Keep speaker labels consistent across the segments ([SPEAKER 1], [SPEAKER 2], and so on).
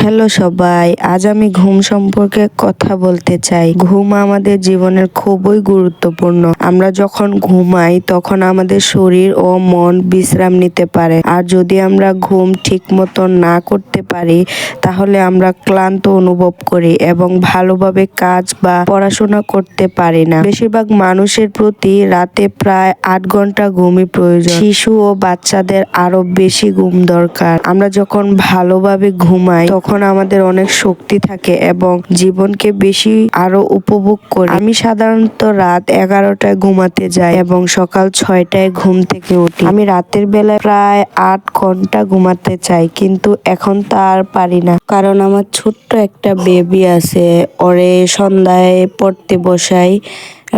[SPEAKER 1] Hello সবাই, আজ আমি ঘুম সম্পর্কে কথা বলতে চাই। ঘুম আমাদের জীবনের খুবই গুরুত্বপূর্ণ। আমরা যখন ঘুমাই, তখন আমাদের শরীর ও মন বিশ্রাম নিতে পারে। আর যদি আমরা ঘুম ঠিক মতো না করতে পারি, তাহলে আমরা ক্লান্ত অনুভব করি এবং ভালোভাবে কাজ বা পড়াশোনা করতে পারি না। বেশিরভাগ মানুষের প্রতি রাতে প্রায় আট ঘণ্টা ঘুমই প্রয়োজন। শিশু ও বাচ্চাদের আরও বেশি ঘুম দরকার। আমরা যখন ভালোভাবে ঘুমাই, তখন আমাদের অনেক শক্তি থাকে এবং জীবনকে বেশি আরও উপভোগ করি। আমি সাধারণত রাত এগারোটায় ঘুমাতে যাই এবং সকাল ছয়টায় ঘুম থেকে উঠি। আমি রাতের বেলায় প্রায় আট ঘণ্টা ঘুমাতে চাই, কিন্তু এখন তা আর পারি না। কারণ আমার ছোট্ট একটা বেবি আছে, ওরে সন্ধ্যায় পড়তে বসাই,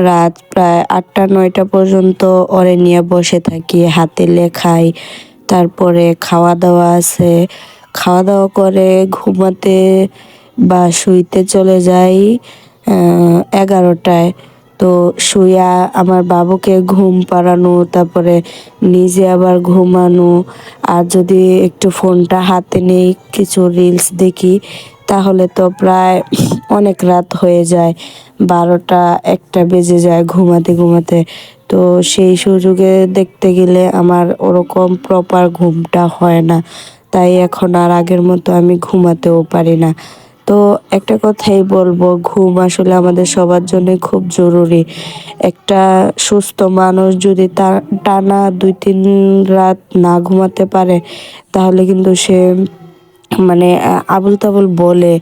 [SPEAKER 1] রাত প্রায় আটটা, নয়টা পর্যন্ত ওরে নিয়ে বসে থাকি, হাতে লেখাই, তারপরে খাওয়া দাওয়া আছে খাওয়া দাওয়া করে, ঘুমাতে বা শুইতে চলে যাই এগারোটায়। তো শুয়া আমার বাবুকে ঘুম পাড়ানো, তারপরে নিজে আবার ঘুমানো। আর যদি একটু ফোনটা হাতে নেই, কিছু রিলস দেখি, তাহলে তো প্রায় অনেক রাত হয়ে যায়। বারোটা, একটা বেজে যায় ঘুমাতে ঘুমাতে। তো সেই সুযোগে দেখতে গেলে আমার ওরকম প্রপার ঘুমটা হয় না। তাই এখন আর আগের মতো আমি ঘুমাতেও পারি না। তো একটা কথাই বলব, ঘুম আসলে আমাদের সবার জন্য খুব জরুরি। একটা সুস্থ মানুষ যদি টানা দুই তিন রাত না ঘুমাতে পারে, তাহলে কিন্তু সে মানে আবুল তাবুল বলে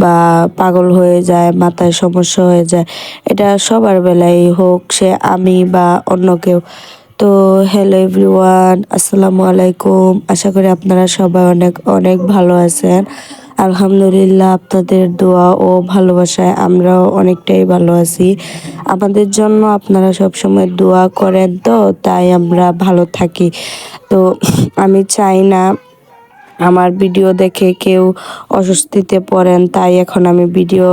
[SPEAKER 1] বা পাগল হয়ে যায়, মাথায় সমস্যা হয়ে যায়। এটা সবার বেলায় হোক, সে আমি বা অন্য কেউ। তো হ্যালো এভরিওয়ান আসসালামু আলাইকুম। আশা করি আপনারা সবাই অনেক অনেক ভালো আছেন। আলহামদুলিল্লাহ আপনাদের দোয়া ও ভালোবাসায় আমরাও অনেকটাই ভালো আছি। আমাদের জন্য আপনারা সবসময় দোয়া করেন তো, তাই আমরা ভালো থাকি। তো আমি চাই না আমার ভিডিও দেখে কেউ অস্বস্তিতে পড়েন, তাই এখন আমি ভিডিও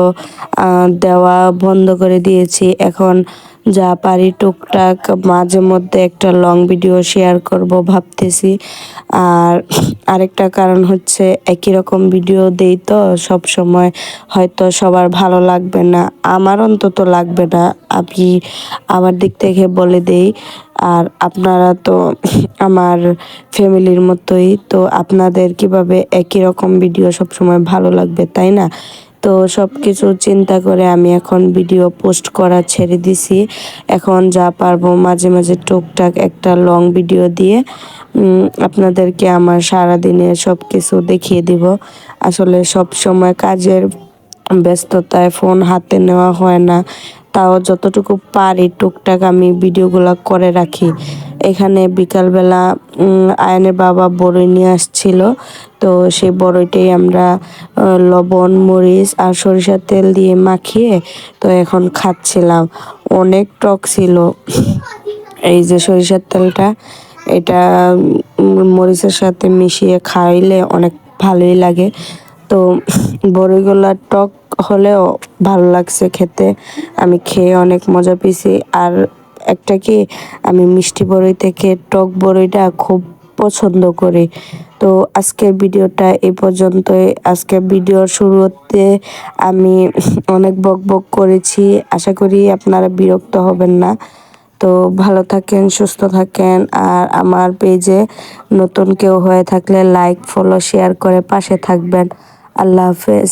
[SPEAKER 1] দেওয়া বন্ধ করে দিয়েছি। এখন যা পারি টুকটাক মাঝে মধ্যে একটা লং ভিডিও শেয়ার করব ভাবতেছি। আর আরেকটা কারণ হচ্ছে একই রকম ভিডিও দেই তো, সব সময় হয়তো সবার ভালো লাগবে না, আমার অন্তত লাগবে না। আমি আমার দিক থেকে বলে দেই, আর আপনারা তো আমার ফ্যামিলির মতোই, তো আপনাদের কীভাবে একই রকম ভিডিও সবসময় ভালো লাগবে, তাই না? তো সব কিছু চিন্তা করে আমি এখন ভিডিও পোস্ট করা ছেড়ে দিছি। এখন যা পারব মাঝে মাঝে টুকটাক একটা লং ভিডিও দিয়ে আপনাদেরকে আমার সারাদিনের সব কিছু দেখিয়ে দিব। আসলে সব সময় কাজের ব্যস্ততায় ফোন হাতে নেওয়া হয় না। তাও যতটুকু পারি টুকটাক আমি ভিডিওগুলো করে রাখি। এখানে বিকালবেলা আয়নের বাবা বড়ই নিয়ে আসছিল। তো সেই বড়ইটাই আমরা লবণ, মরিচ আর সরিষার তেল দিয়ে মাখিয়ে তো এখন খাচ্ছিলাম। অনেক টক ছিল। এই যে সরিষার তেলটা, এটা মরিচের সাথে মিশিয়ে খাইলে অনেক ভালোই লাগে। তো বড়িগুলা টক হলেও ভালো লাগছে খেতে। আমি খেয়ে অনেক মজা পেয়েছি। আর একটা কি, আমি মিষ্টি বড়ই থেকে টক বড়ইটা খুব পছন্দ করি। তো আজকের ভিডিওটা এই পর্যন্তই। আজকে ভিডিওর শুরুতে আমি অনেক বক বক করেছি। আশা করি আপনারা বিরক্ত হবেন না। তো ভালো থাকেন, সুস্থ থাকেন। আর আমার পেজে নতুন কেউ হয়ে থাকলে লাইক, ফলো, শেয়ার করে পাশে থাকবেন। আল্লাহ হাফেজ।